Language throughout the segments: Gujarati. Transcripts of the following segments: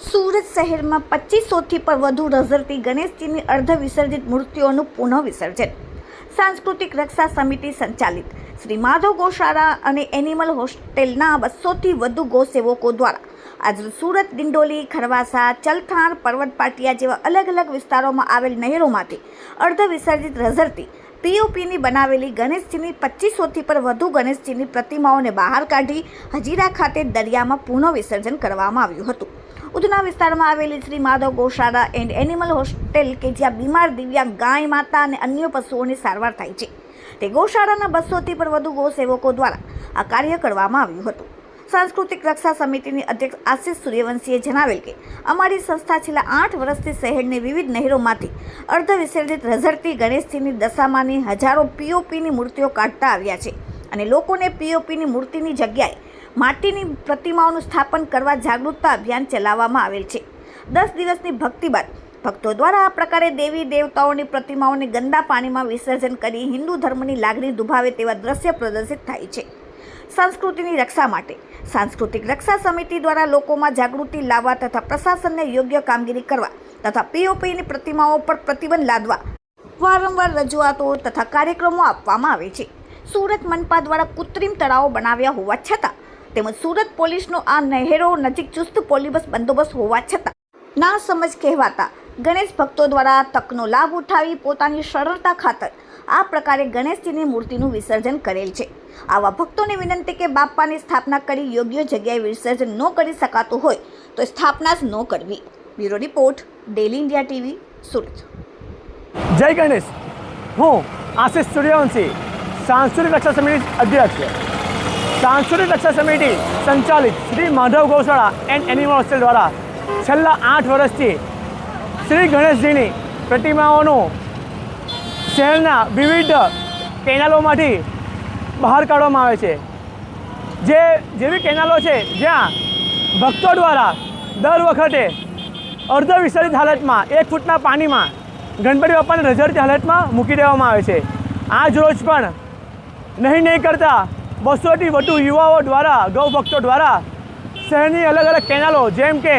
સુરત શહેરમાં પચીસોથી પણ વધુ રઝરતી ગણેશજીની અર્ધ વિસર્જિત મૂર્તિઓનું પુનઃ વિસર્જન સાંસ્કૃતિક રક્ષા સમિતિ સંચાલિત. શ્રી માધવ ગોશાળા અને એનિમલ હોસ્ટેલના બસોથી વધુ ગૌસેવકો દ્વારા આજે સુરત દિંડોલી ખરવાસા, ચલથાણ પર્વત પાટિયા જેવા અલગ અલગ વિસ્તારોમાં આવેલ નહેરોમાંથી અર્ધ વિસર્જિત રઝળતી પીઓપીની બનાવેલી ગણેશજીની પચીસોથી પર વધુ ગણેશજીની પ્રતિમાઓને બહાર કાઢી હજીરા ખાતે દરિયામાં પુનઃ વિસર્જન કરવામાં આવ્યું હતું. ઉધના વિસ્તારમાં આવેલી શ્રી માધવ ગૌશાળા એન્ડ એનિમલ હોસ્ટેલ કે જ્યાં બીમાર દિવ્યાંગ ગાય, માતા અને અન્ય પશુઓની સારવાર થાય છે. તે ગૌશાળાના બસોથી પર વધુ ગૌસેવકો દ્વારા આ કાર્ય કરવામાં આવ્યું હતું. સાંસ્કૃતિક રક્ષા સમિતિની અધ્યક્ષ આશિષ સૂર્યવંશીએ જણાવેલ કે, અમારી સંસ્થા છેલ્લા આઠ વર્ષથી શહેરની વિવિધ નહેરોમાંથી અર્ધ વિસર્જિત રઝળતી ગણેશજીની દશામાની હજારો પીઓપીની મૂર્તિઓ કાઢતા આવ્યા છે અને લોકોને પીઓપીની મૂર્તિની જગ્યાએ માટીની પ્રતિમાઓનું સ્થાપન કરવા જાગૃતતા અભિયાન ચલાવવામાં આવેલ છે. દસ દિવસની ભક્તિ બાદ ભક્તો દ્વારા આ પ્રકારે દેવી દેવતાઓની પ્રતિમાઓને ગંદા પાણીમાં વિસર્જન કરી હિન્દુ ધર્મની લાગણી દુભાવે તેવા દ્રશ્ય પ્રદર્શિત થાય છે. સંસ્કૃતિની રક્ષા માટે. સાંસ્કૃતિક રક્ષા સમિતિ દ્વારા લોકોમાં જાગૃતિ લાવવા તથા પ્રશાસનને યોગ્ય કામગીરી કરવા તથા પીઓપીની પ્રતિમાઓ પર પ્રતિબંધ લાદવા વારંવાર રજૂઆતો તથા કાર્યક્રમો આપવામાં આવે છે. સુરત મનપા દ્વારા કૃત્રિમ તળાવો બનાવ્યા હોવા છતાં તેમજ સુરત પોલીસનો આ નહેરો નજીક ચુસ્ત પોલીબસ બંદોબસ્ત હોવા છતાં ના સમજ કહેવાતા ગણેશ ભક્તો દ્વારા તકનો લાભ ઉઠાવી પોતાની સરળતા ખાતર આ પ્રકારે ગણેશજીની મૂર્તિનું વિસર્જન કરેલ છે. આવા ભક્તોને વિનંતી કે બાપ્પાની સ્થાપના કરી યોગ્ય જગ્યાએ વિસર્જન ન કરી શકાતું હોય તો સ્થાપના જ ન કરવી. Bureau report Daily India TV, Surat. જય ગણેશ. હું આશિષ સૂર્યવંશી, સાંસ્કૃતિક રક્ષા સમિતિ અધ્યક્ષ સાંસ્કૃતિક રક્ષા સમિતિ સંચાલિત શ્રી માધવ ગૌશાળા એન્ડ એનિમલ હોસ્ટેલ દ્વારા છેલ્લા આઠ વર્ષથી શ્રી ગણેશજીની પ્રતિમાઓનું શહેરના વિવિધ કેનાલોમાંથી બહાર કાઢવામાં આવે છે. જે જેવી કેનાલો છે, જ્યાં ભક્તો દ્વારા દર વખતે અર્ધ વિસર્જિત હાલતમાં, એક ફૂટના પાણીમાં ગણપતિ બાપાને રઝળતી હાલતમાં મૂકી દેવામાં આવે છે. આજ રોજ પણ નહીં નહીં કરતા બસોથી વધુ યુવાઓ દ્વારા ગૌ ભક્તો દ્વારા શહેરની અલગ અલગ કેનાલો, જેમ કે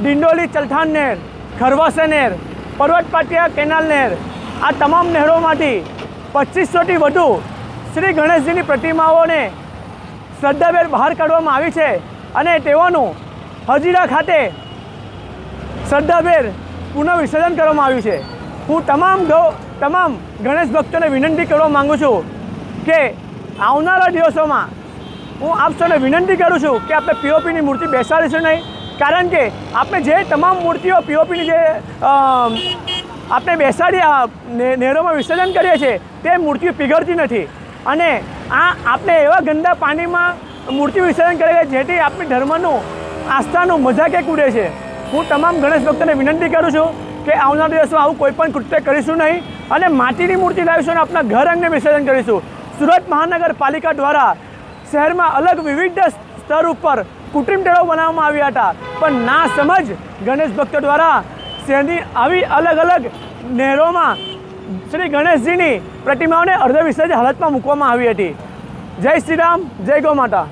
ડિંડોલી ચલથાણ નહેર ખરવાસા નહેર પર્વત પાટિયા કેનાલ નહેર આ તમામ નહેરોમાંથી પચીસોથી વધુ શ્રી ગણેશજીની પ્રતિમાઓને શ્રદ્ધાભેર બહાર કાઢવામાં આવી છે અને તેઓનું હજીરા ખાતે શ્રદ્ધાભેર પુનઃ વિસર્જન કરવામાં આવ્યું છે. હું તમામ તમામ ગણેશ ભક્તોને વિનંતી કરવા માગું છું કે આવનારા દિવસોમાં હું આપ સૌને વિનંતી કરું છું કે આપણે પીઓપીની મૂર્તિ બેસાડીશું નહીં. કારણ કે આપણે જે તમામ મૂર્તિઓ પીઓપીની જે આપણે બેસાડી નહેરોમાં વિસર્જન કરીએ છીએ, તે મૂર્તિઓ પીગળતી નથી. અને આ આપણે એવા ગંદા પાણીમાં મૂર્તિ વિસર્જન કરીએ છીએ જેથી આપણી ધર્મનું આસ્થાનું મજાકે ઉડે છે. હું તમામ ગણેશ ભક્તોને વિનંતી કરું છું કે આવનારા દિવસમાં આવું કોઈ પણ કૃત્ય કરીશું નહીં અને માટીની મૂર્તિ લાવીશું અને આપણા ઘર અંગે વિસર્જન કરીશું. સુરત મહાનગરપાલિકા દ્વારા શહેરમાં અલગ વિવિધ સ્તર ઉપર કૃત્રિમ તળાવ બનાવવામાં આવ્યા હતા. પણ ના સમજ ગણેશ ભક્તો દ્વારા શહેરની આવી અલગ અલગ નહેરોમાં શ્રી ગણેશજીની પ્રતિમાઓને અર્ધ વિસર્જિત હાલતમાં મૂકવામાં આવી હતી. જય શ્રી રામ, જય ગૌ માતા.